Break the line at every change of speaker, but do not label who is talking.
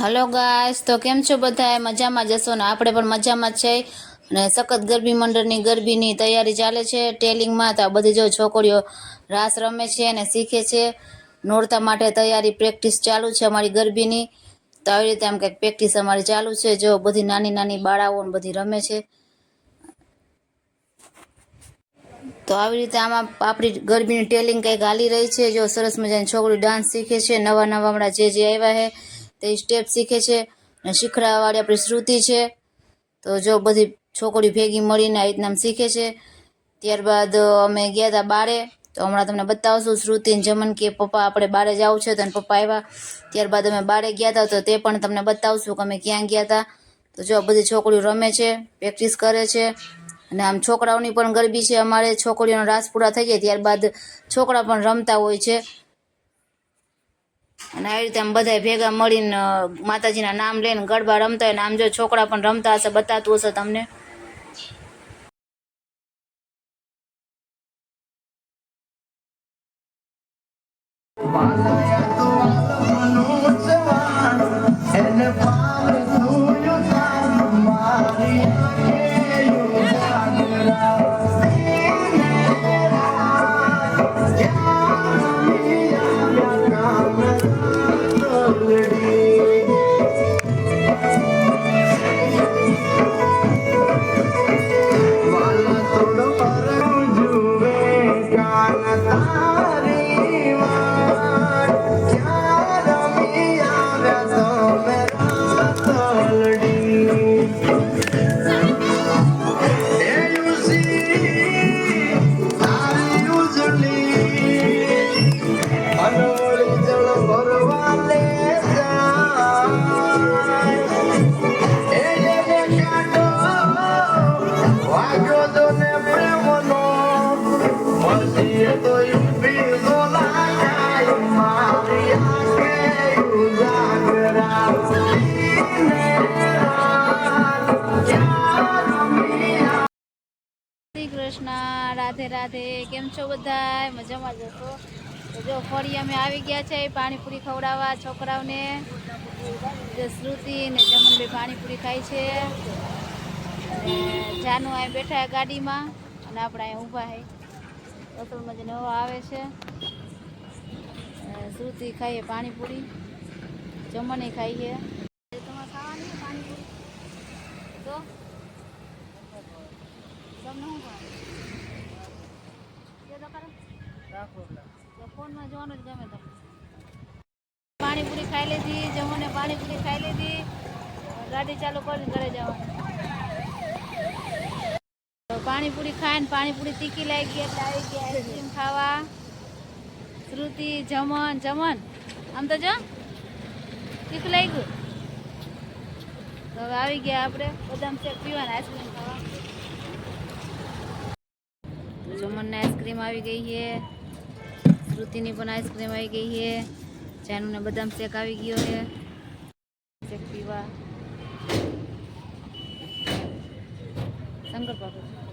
Hello guys તો કેમ છો બધા મજામાં જશો ને? આપણે પણ મજામાં છે. અને સખત ગરબી મંડળની ગરબીની તૈયારી ચાલે છે ટેલિંગમાં. તો બધી જો છોકરીઓ રાસ રમે છે અને શીખે છે. નોરતા માટે તૈયારી પ્રેક્ટિસ ચાલુ છે અમારી ગરબીની. તો આવી રીતે આમ કંઈક પ્રેક્ટિસ અમારી ચાલુ છે. જો બધી નાની નાની બાળાઓ બધી રમે છે. તો આવી રીતે આમાં આપણી ગરબીની ટેલિંગ કંઈક હાલી રહી છે. જો સરસ મજાની છોકરી ડાન્સ શીખે છે. નવા નવા હમણાં જે જે આવ્યા છે તે સ્ટેપ શીખે છે અને શીખડાવાળી આપણી શ્રુતિ છે. તો જો બધી છોકરી ભેગી મળીને આ રીતના શીખે છે. ત્યારબાદ અમે ગયા હતા બારે. તો હમણાં તમને બતાવશું શ્રુતિને જમન કે પપ્પા આપણે બારે જવું છે તો પપ્પા આવ્યા. ત્યારબાદ અમે બારે ગયા હતા તો તે પણ તમને બતાવશું કે અમે ક્યાં ગયા હતા તો જો બધી છોકરીઓ રમે છે, પ્રેક્ટિસ કરે છે. અને આમ છોકરાઓની પણ ગરબી છે. અમારે છોકરીઓનો રાસ પૂરા થઈ જાય ત્યારબાદ છોકરા પણ રમતા હોય છે. અને આવી રીતે આમ બધા ભેગા મળીને માતાજીના નામ લઈને ગરબા રમતા હોય આમ જો છોકરા પણ રમતા હશે, બતાતું હશે તમને. શ્રી કૃષ્ણ રાધે રાધે, કેમ છો બધા મજામાં જશો તો જો, ફરી અમે આવી ગયા છે પાણીપુરી ખવડાવવા છોકરાઓને. શ્રુતિ ને જમનભાઈ પાણીપુરી ખાય છે. અને જાનુ અહીં બેઠા ગાડીમાં અને આપણે અહીં ઊભા છે. અસલ જે હવા આવે છે શ્રુતિ ખાઈએ પાણીપુરી જમણે ખાઈએ. તમારે ખાવાની પાણીપુરી? તો? તમને શું ભાવે? તો ફોનમાં જોવાનું જ ગમે તમને. પાણીપુરી ખાઈ લીધી જમવાને પાણીપુરી ખાઈ લીધી ગાડી ચાલુ કરીને ઘરે જવાનું. પાણીપુરી ખાઈને પાણીપુરી તીખી લાગી ગઈ એટલે આવી ગયા આઈસ્ક્રીમ ખાવા. શ્રુતિ, જમન જમન. આમ તો જો, તીખું લાગ્યું. તો હવે આવી ગયા આપણે બદામ શેક પીવાના, આઈસ્ક્રીમ ખાવા. જમનને આઈસ્ક્રીમ આવી ગઈ છે. શ્રુતિની પણ આઈસ્ક્રીમ આવી ગઈ છે. જાનુને બદામ શેક આવી ગયો છે. શેક પીવા. શંકર પાપડ